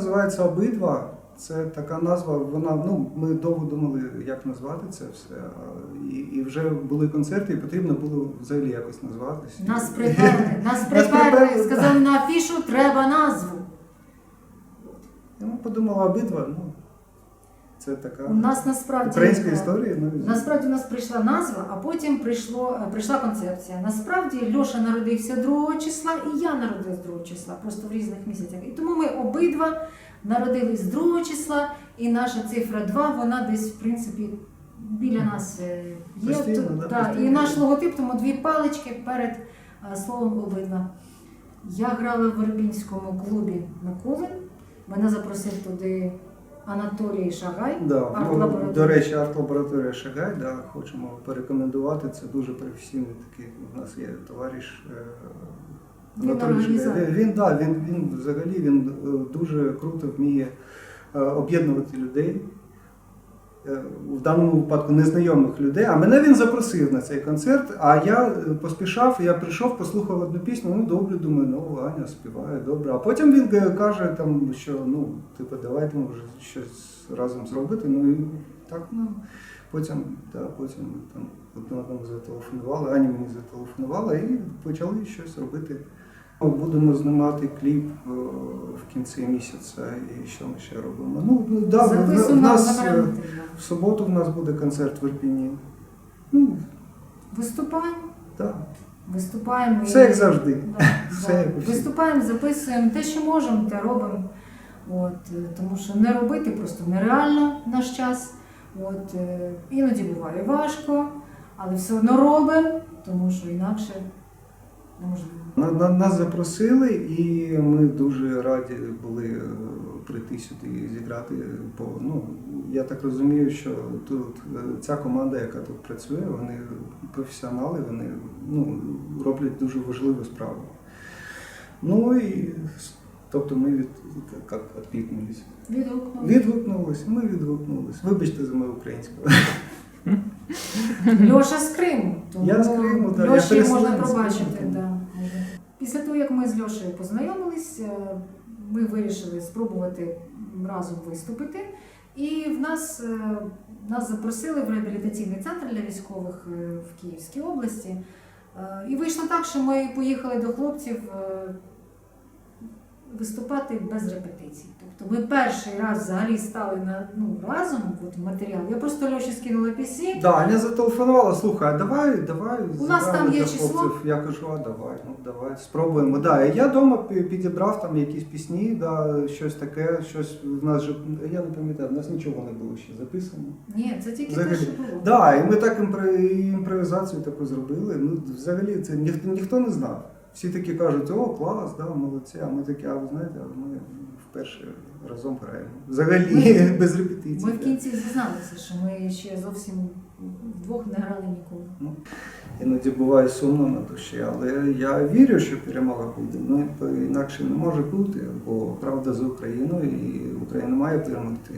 Називається Обидва. Це така назва. Вона ну ми довго думали, як назвати це все. І, і вже були концерти, і потрібно було взагалі якось назватися. Нас приперли, нас приперли, сказали на афішу треба назву. Я подумала обидва. Ну це така У нас насправді українська історія. Ну, Насправді у нас прийшла назва, а потім прийшло, е, прийшла концепція. Насправді Льоша народився 2 числа, і я народилась 2 числа, просто в різних місяцях. І тому ми обидва народились 2 числа, і наша цифра 2, вона десь, в принципі, біля нас е, є. Постійно, да, та, постійно. і наш логотип, тому дві палички перед е, словом обидва. Я грала в Вербінському клубі Миколи. Мене запросив туди Анатолій Шагай. Да, ну, арт-лабораторія. до речі, арт-лабораторія Шагай, да, хочемо порекомендувати. Це дуже професійний такий. У нас є товариш. е, Він Анатолій Шагай. Він, да, він, він взагалі він е, дуже круто вміє е, об'єднувати людей. Е, В даному випадку незнайомих людей, а мене він запросив на цей концерт. А я е, поспішав, я прийшов, послухав одну пісню. Ну добре, думаю, ну Аня співає добре. А потім він е, каже, там, що ну, типу, давайте може щось разом зробити. Ну і так, ну потім, да, потім там одному зателефонували, Аня мені зателефонувала і почали щось робити. Будемо знімати кліп в кінці місяця, і що ми ще робимо. Ну, ну да, в- в, в нас на е, в суботу в нас буде концерт в Ірпіні. Ну, Виступаємо, так. виступаємо. Все і- як завжди. Да, Все да. як. Виступаємо, записуємо те, що можемо, те робимо. От, е, тому що не робити просто нереально наш час. От, е, іноді буває важко, але все одно робимо, тому що інакше неможливо. На, на, нас запросили, і ми дуже раді були е, прийти сюди і зіграти. Бо ну, я так розумію, що тут е, ця команда, яка тут працює, вони професіонали, вони ну, роблять дуже важливу справу. Ну і тобто ми від, як, відгукнулись. Відгукнули. Відгукнулись, ми відгукнулись. Вибачте за мою українську. Льоша з Криму. Тому Я з Криму, да, я можна пробачити. Да. Після того, як ми з Льошею познайомились, е, ми вирішили спробувати разом виступити. І в нас, е, нас запросили в реабілітаційний центр для військових е, в Київській області. І вийшло так, що ми поїхали до хлопців виступати без репетицій. Тобто ми перший раз взагалі стали на, ну, разом от, матеріал. Я просто Льоші скинула пісні. Да, Аня зателефонувала, слухай, а давай, давай. У нас там є число. хлопців. Я кажу, а давай, ну давай, спробуємо. Да, я вдома підібрав там якісь пісні, да, щось таке, щось в нас же, я не пам'ятаю, в нас нічого не було ще записано. Ні, це тільки Взагалі. те, що було. Да, і ми так імпро- імпровізацію таку зробили. Ну, взагалі, це ніхто, ніхто не знав. Всі такі кажуть, о, клас, да, молодці, а ми такі, а ви знаєте, а ми вперше разом граємо. Взагалі, без репетицій. Ми в кінці зізналися, що ми ще зовсім вдвох не грали ніколи. Ну, Іноді буває сумно на душі, але я вірю, що перемога буде. Ну, інакше не може бути, бо правда за Україну і Україна має перемогти.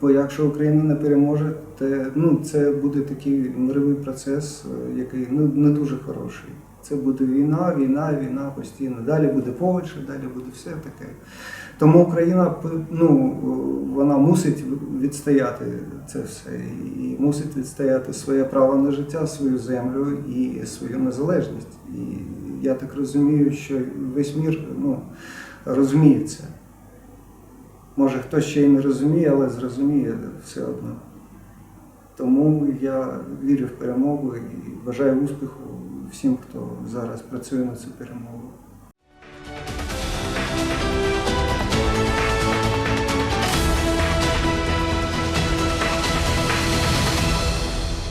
Бо якщо Україна не переможе, то ну, це буде такий мировий процес, е, який ну, не дуже хороший. Це буде війна, війна, війна постійно. Далі буде Польща, далі буде все таке. Тому Україна ну, вона мусить відстояти це все і мусить відстояти своє право на життя, свою землю і свою незалежність. І я так розумію, що весь мір ну, розуміє це. Може, хтось ще й не розуміє, але зрозуміє все одно. Тому я вірю в перемогу і бажаю успіху всім, хто зараз працює на цю перемогу.